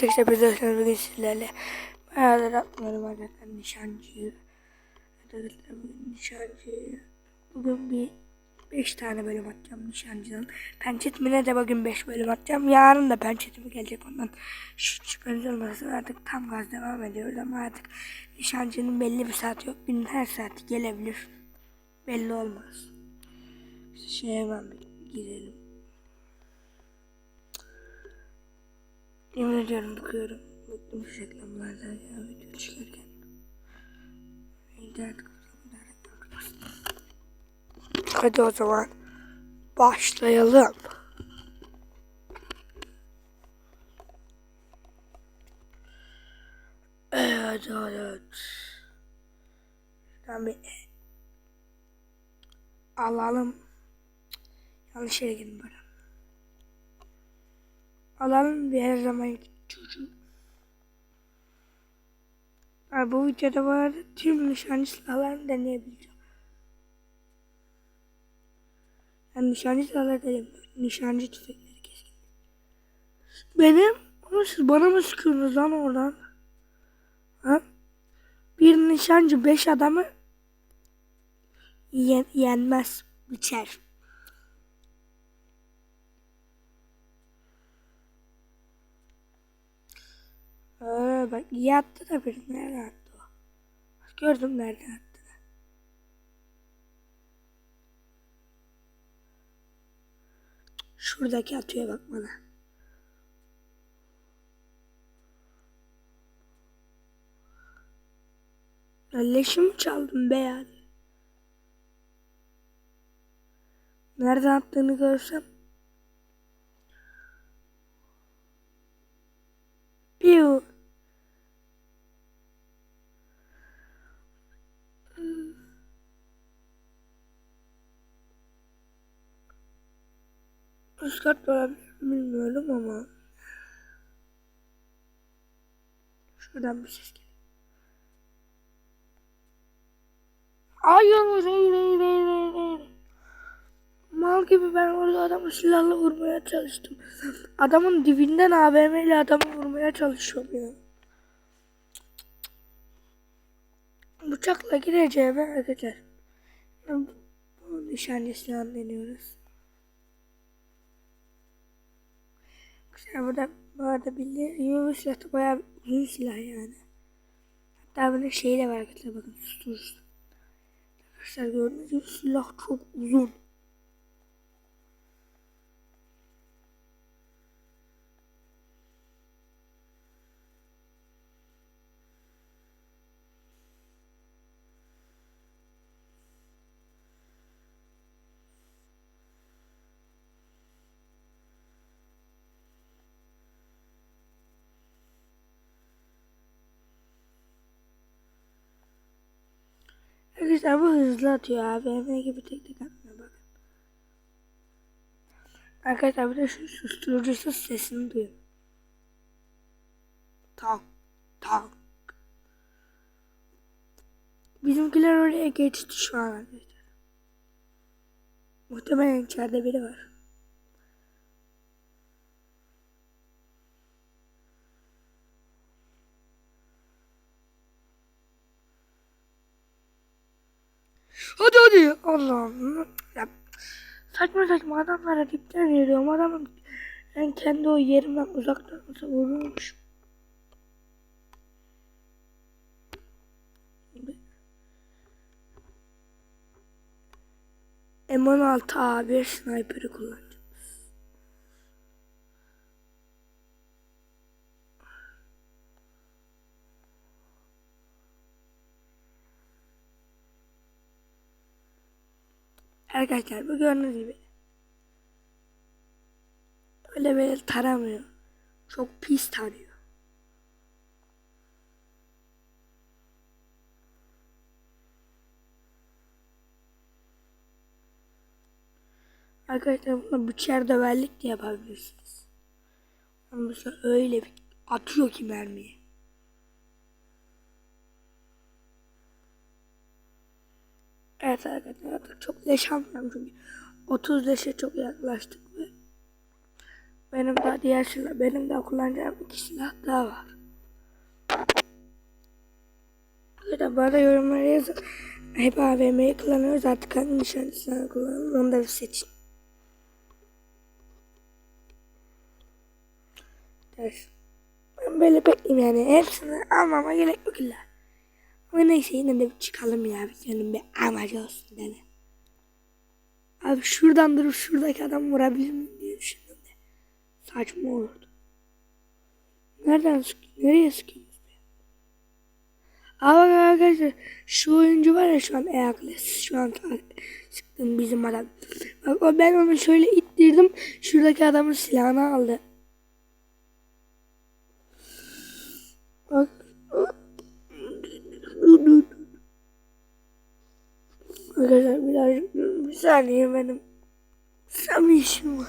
Arkadaşlar biz de bugün sizlerle bayağıdır atmıyorum arkadaşlar nişancıyı. Arkadaşlar bugün nişancıyı. Bugün bir 5 tane bölüm atacağım nişancının. Pençetmine de bugün 5 bölüm atacağım. Yarın da pençetimi gelecek ondan. Hiç şüpheniz olmasın artık tam gaz devam ediyoruz ama artık nişancının belli bir saati yok. Günün her saati gelebilir. Belli olmaz. İşte şey hemen girelim. Yemin ediyorum bakıyorum. Bıktım şu reklamlardan ya video çıkarken. İnternet. Hadi o zaman başlayalım. Evet evet. Şuradan bir alalım. Yanlış yere girdim böyle. Alalım bir her zaman çocuğu. Ha, bu videoda bu arada tüm nişancı silahlarını deneyebileceğim. Yani nişancı silahları deneyebiliyorum. Nişancı tüfekleri keskin. Benim ama siz bana mı sıkıyorsunuz lan oradan? Ha? Bir nişancı beş adamı yen yenmez, biçer. Ee, bak iyi da bir nerede attı o? Gördüm nerede attı. Şuradaki atıyor bak bana. Ya leşimi çaldım be yani. Nerede attığını görsem. Piu. Üst kat bilmiyorum ama. Şuradan bir ses geliyor. Hayır, hayır, hayır, hayır, hayır. Mal gibi ben orada adamı silahla vurmaya çalıştım. Adamın dibinden AVM ile adamı vurmaya çalışıyorum ya. Bıçakla gireceğime arkadaşlar. Bu nişancı silahını Arkadaşlar burada bu arada bildiğiniz silah da bayağı uzun silah yani. Hatta bunun şeyi de var arkadaşlar bakın susturucusu. Arkadaşlar gördüğünüz gibi silah çok uzun. Arkadaşlar bu hızlı atıyor AVM gibi tek tek atmıyor bakın. Arkadaşlar bir de şu susturucusuz sesini duyun. Tak tak. Bizimkiler oraya geçti şu an arkadaşlar. Muhtemelen içeride biri var. Hadi hadi. Allah'ım. Ya, saçma saçma adamlara dipten veriyorum. Adamın ben kendi o yerimden uzaktan olsa vururmuş. M16 A1 sniper'ı kullanacağım. Arkadaşlar bu gördüğünüz gibi öyle böyle taramıyor. Çok pis tarıyor. Arkadaşlar bunu bıçer döverlik de yapabilirsiniz. Ama mesela öyle bir atıyor ki mermiyi. Evet arkadaşlar çok leş almıyorum çünkü 30 leşe çok yaklaştık ve Benim daha diğer silah, benim daha kullanacağım iki silah daha var. Burada bana yorumlara yazın. Hep AVM'yi kullanıyoruz artık hangi nişancısını kullanalım onu da bir seçin. Ben böyle bekleyeyim yani hepsini almama gerek yok illa. Ama neyse yine de bir çıkalım ya videonun bir amacı olsun dedi. Abi şuradan durup şuradaki adam vurabilir miyim diye düşündüm de. Saçma olurdu. Nereden sıkıyor? Nereye sıkıyorsunuz be? Aa bak arkadaşlar şu oyuncu var ya şu an Eakles. Şu an sıktım bizim adam. Bak o ben onu şöyle ittirdim. Şuradaki adamın silahını aldı. Bak. Dur dur. Birazcık bir saniye benim. Bir işim var.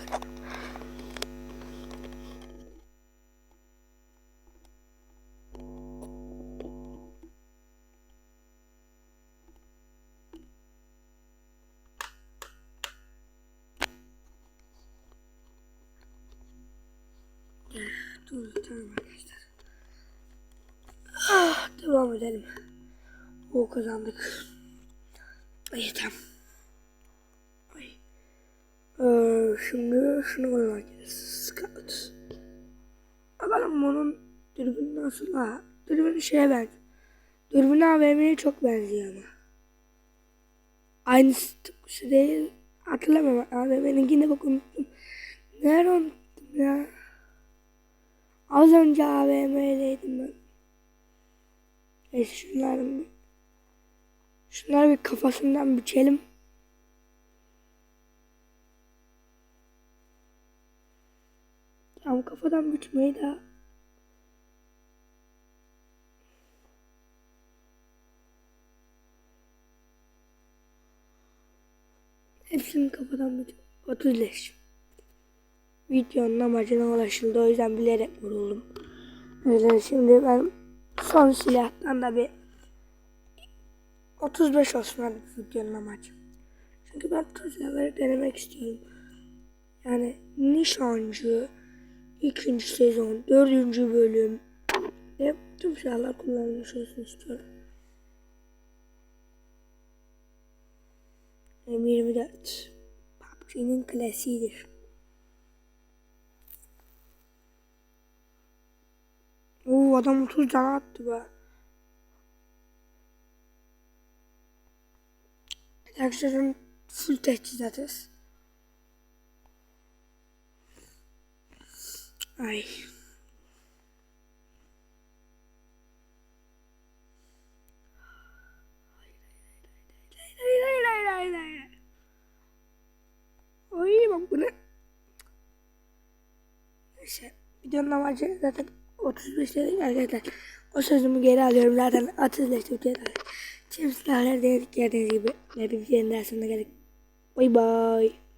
Dur tamam arkadaşlar. Ah, devam edelim. O kazandık. İyi tamam. Ee, şimdi şunu koymak. Scout. Bakalım bunun dürbünü nasıl ha? Dürbünü şeye benziyor. Dürbünü AVM'ye çok benziyor ama. Aynısı tıpkısı değil. Hatırlamıyorum. AVM'ninkini bak unuttum. Nerede unuttum ya? Az önce AVM'deydim ben. Neyse şunların bir Şunları bir kafasından biçelim. Kafadan biçmeyi daha Hepsini kafadan biç. 30 leş. Videonun amacına ulaşıldı. O yüzden bilerek vuruldum. O yüzden şimdi ben son silahtan da bir 35 olsun hadi videonun amacı. Çünkü ben tüm silahları denemek istiyorum. Yani nişancı, ikinci sezon, dördüncü bölüm ve tüm silahlar kullanılmış olsun istiyorum. M24 PUBG'nin klasiğidir. Oo adam 30 can attı be. Arkadaşlarım full teçhizatız. Ay. Oy bak bu ne? Neyse videonun amacı zaten 35 dedik arkadaşlar. O sözümü geri alıyorum zaten 35 dedik. Tüm silahları denedik gördüğünüz gibi. Hepimizin dersinde geldik. Bye bye.